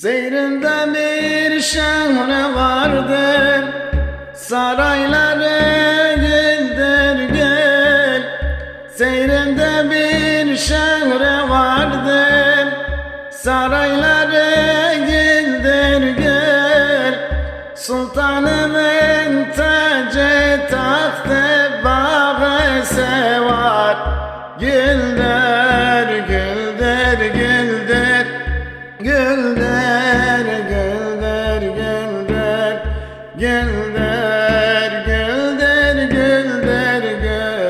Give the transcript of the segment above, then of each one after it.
Seyrinde bir şehre vardır? Sarayları güldür gül. Seyrinde bir şehre vardır? Sarayları güldür gül. Sultanımın tacı tahtı bağı sevar. Güldür, Güldür, güldür, güldür, güldür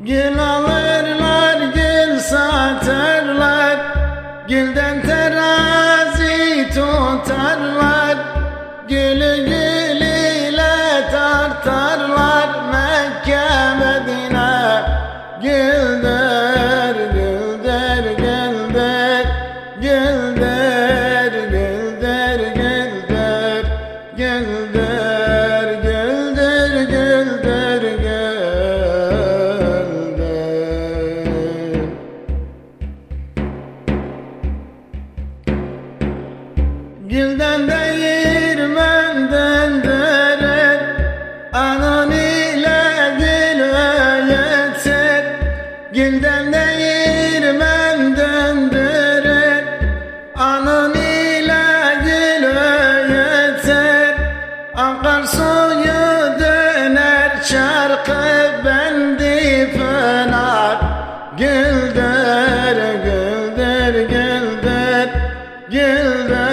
Gül alırlar, gül satarlar. Gülden terazi tutarlar. Gülü gül Gülden değirmen döndürür. Anan ile gül öğütür Akar suyu döner çarkı bendi pınar. Güldür, güldür, güldür. Güldür,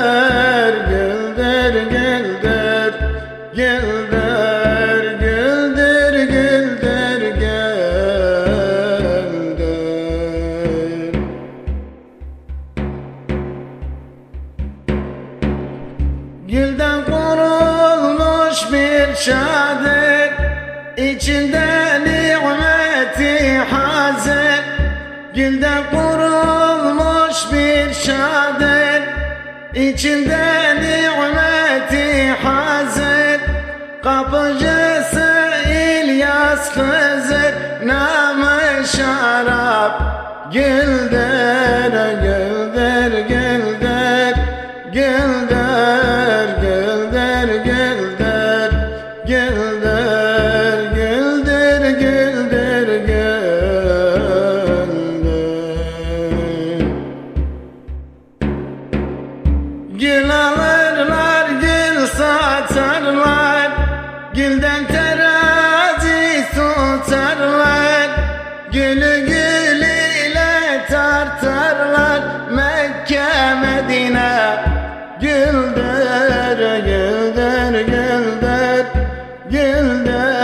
bir çadır içinde nimeti hazır. Gülden kurulmuş bir çadır içinde nimeti hazır. Kapıcısı İlyas Hızır Namı şarap. Güldür, güldür, güldür Güldür, Gülü gül ile tartarlar Mekke Medine. Güldür, güldür, güldür. Güldür,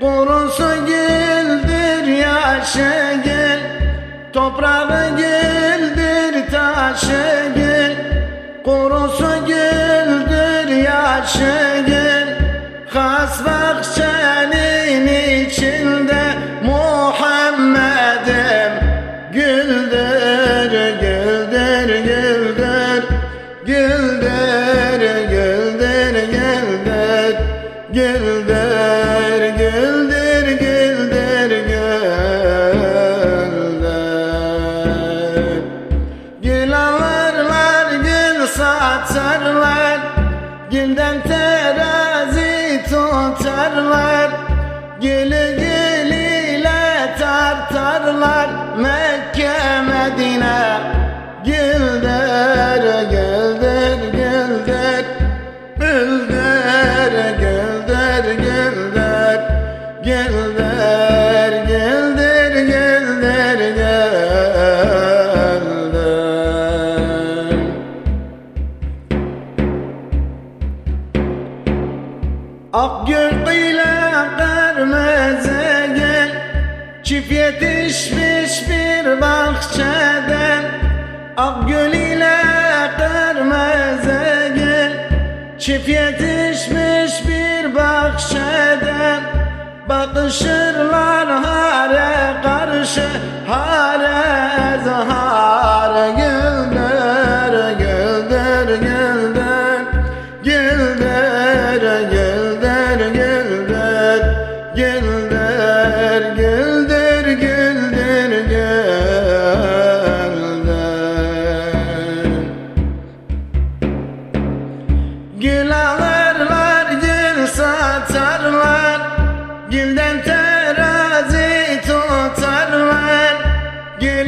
Kurusu güldür yaşı gül Toprağı güldür taşı gül Kurusu güldür yaşı gül Has bahçenin içinde Muhammed'im. Güldür, güldür, güldür Güldür, güldür, güldür Güldür, satarlar Gülden terazi tutarlar. Gülü gül ile tartarlar Mekke Medine yetişmiş bir bahçeden Akgül ile kırmızı gül. Çift yetişmiş bir bahçeden Bakışırlar hare karşı Hare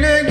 Gülü